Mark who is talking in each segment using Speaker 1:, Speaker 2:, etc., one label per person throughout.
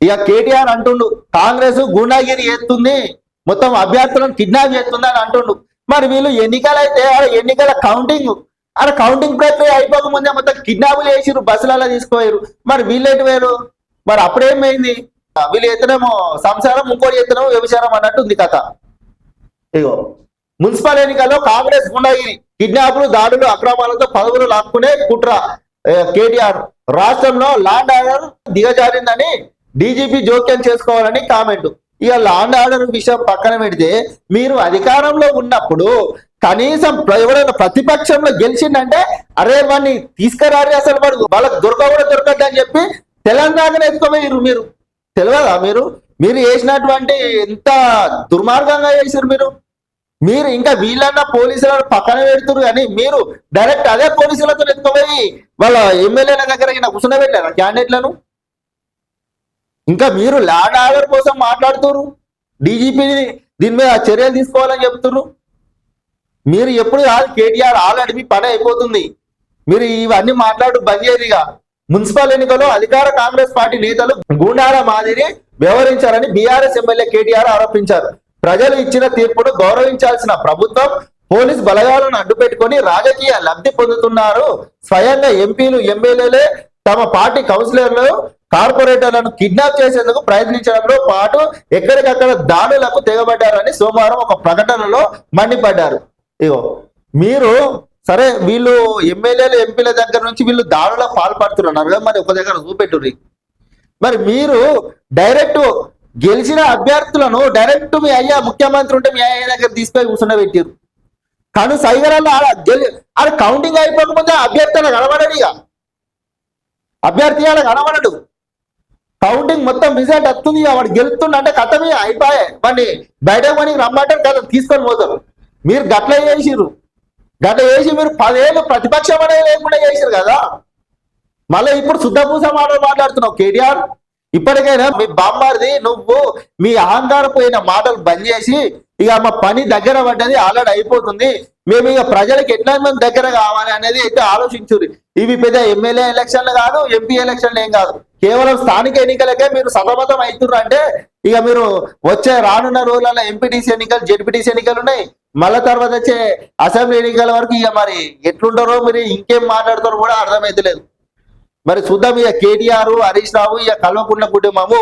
Speaker 1: ఇక కేటీఆర్ అంటుండు కాంగ్రెస్ గుండాగిరి చేస్తుంది మొత్తం అభ్యర్థులను కిడ్నాప్ చేస్తుంది అని అంటుండు. మరి వీళ్ళు ఎన్నికలైతే ఎన్నికల కౌంటింగ్ ఆడ కౌంటింగ్ ప్రక్రియ అయిపోక ముందే మొత్తం కిడ్నాపులు చేసిరు బస్సులలో తీసుకోయారు మరి వీళ్ళేటి వేరు మరి అప్పుడేమైంది? వీళ్ళు ఎత్తనేమో సంసారం ఇంకోటి ఎత్తనేమో వ్యభిచారం అన్నట్టు ఉంది కథ. ఇగో మున్సిపల్ ఎన్నికల్లో కాంగ్రెస్ గుండాగిరి కిడ్నాపులు దాడులు అక్రమాలతో పదవులు లాక్కునే కుట్ర కేటీఆర్. రాష్ట్రంలో లాండ్ ఆర్డర్ దిగజారిందని డీజీపీ జోక్యం చేసుకోవాలని కామెంట్. ఇక లాండ్ ఆర్డర్ విషయం పక్కన పెడితే మీరు అధికారంలో ఉన్నప్పుడు కనీసం ఎవరైనా ప్రతిపక్షంలో గెలిచిందంటే అరే వాడిని తీసుకురారి అసలు వాడు. వాళ్ళకి దొరక కూడా దొరకద్దు అని చెప్పి తెలంగాణ ఎత్తుకోవేయరు మీరు. తెలియదా మీరు? మీరు చేసినటువంటి ఎంత దుర్మార్గంగా చేశారు మీరు? మీరు ఇంకా వీళ్ళన్న పోలీసులను పక్కన పెడుతురు కానీ మీరు డైరెక్ట్ అదే పోలీసులతో ఎత్తుకుపోయి వాళ్ళ ఎమ్మెల్యేల దగ్గర కూర్చున్న పెట్టారా క్యాండిడేట్లను? ఇంకా మీరు ల్యాండ్ ఆర్డర్ కోసం మాట్లాడుతున్నారు డీజీపీని దీని మీద చర్యలు తీసుకోవాలని చెప్తున్నారు మీరు ఎప్పుడు కాదు కేటీఆర్ ఆల్రెడీ మీ పని అయిపోతుంది. మీరు ఇవన్నీ మాట్లాడు బంద్ చేయదుగా మున్సిపల్ ఎన్నికల్లో అధికార కాంగ్రెస్ పార్టీ నేతలు గూండాల మాదిరి వ్యవహరించారని బీఆర్ఎస్ ఎమ్మెల్యే కేటీఆర్ ఆరోపించారు. ప్రజలు ఇచ్చిన తీర్పును గౌరవించాల్సిన ప్రభుత్వం పోలీస్ బలగాలను అడ్డుపెట్టుకొని రాజకీయ లబ్ధి పొందుతున్నారు. స్వయంగా ఎంపీలు ఎమ్మెల్యేలే తమ పార్టీ కౌన్సిలర్లు కార్పొరేటర్లను కిడ్నాప్ చేసేందుకు ప్రయత్నించడంలో పాటు ఎక్కడికక్కడ దాడులకు తెగబడ్డారని సోమవారం ఒక ప్రకటనలో మండిపడ్డారు. ఇగో మీరు సరే వీళ్ళు ఎమ్మెల్యేలు ఎంపీల దగ్గర నుంచి వీళ్ళు దాడులకు పాల్పడుతున్నారు. కదా మరి ఒక దగ్గర చూపెట్టుర్రి. మరి మీరు డైరెక్ట్ గెలిచిన అభ్యర్థులను డైరెక్ట్ మీ అయ్యా ముఖ్యమంత్రి ఉంటే మీ అయ్యా దగ్గర తీసుకొని కూర్చుండబెట్టారు కానీ సైగరాల్లో ఆడ గెలి ఆడ కౌంటింగ్ అయిపోకముందే అభ్యర్థి కనబడడు ఇక అభ్యర్థి ఆడ కనబడడు. కౌంటింగ్ మొత్తం రిజల్ట్ వస్తుంది వాడు గెలుతుండంటే కథమే అయిపోయే. వాడిని బయటకు పని రమ్మంటే కదా తీసుకొని పోతారు. మీరు గట్ల చేసిర్రు. గట్ల చేసి మీరు పదేళ్ళు ప్రతిపక్షం అనేది లేకుండా చేసిరు కదా. మళ్ళీ ఇప్పుడు శుద్ధపూస మాటలు మాట్లాడుతున్నావు కేటీఆర్. ఇప్పటికైనా మీ బామ్మారిది నువ్వు మీ అహంకారం పోయిన మాటలు బంద్ చేసి ఇక మా పని దగ్గర పడ్డది ఆల్రెడీ అయిపోతుంది. మేము ఇక ప్రజలకు ఎట్లా మేము దగ్గర కావాలి అనేది అయితే ఆలోచించురు ఇవి పెద్ద ఎమ్మెల్యే ఎలక్షన్లు కాదు ఎంపీ ఎలక్షన్లు ఏం కాదు. కేవలం స్థానిక ఎన్నికలకే మీరు సతమతం అవుతున్నారు అంటే ఇక మీరు వచ్చే రానున్న రోజులలో ఎంపీటీసీ ఎన్నికలు జెడ్పీటీసీ ఎన్నికలు ఉన్నాయి. మళ్ళా తర్వాత వచ్చే అసెంబ్లీ ఎన్నికల వరకు ఇక మరి ఎట్లుంటారో మీరు ఇంకేం మాట్లాడతారో కూడా అర్థమైతలేదు. మరి చూద్దాం ఇక కేటీఆర్ హరీష్ రావు ఇక కల్వకుంట్ల కుటుంబము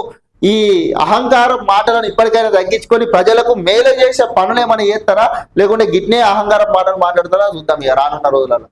Speaker 1: ఈ అహంకారం మాటలను ఇప్పటికైనా తగ్గించుకొని ప్రజలకు మేలు చేసే పనులు ఏమైనా చేస్తారా? లేకుంటే గిట్నే అహంకారం మాటలు మాట్లాడతారా? చూద్దాం ఇక రానున్న రోజులలో.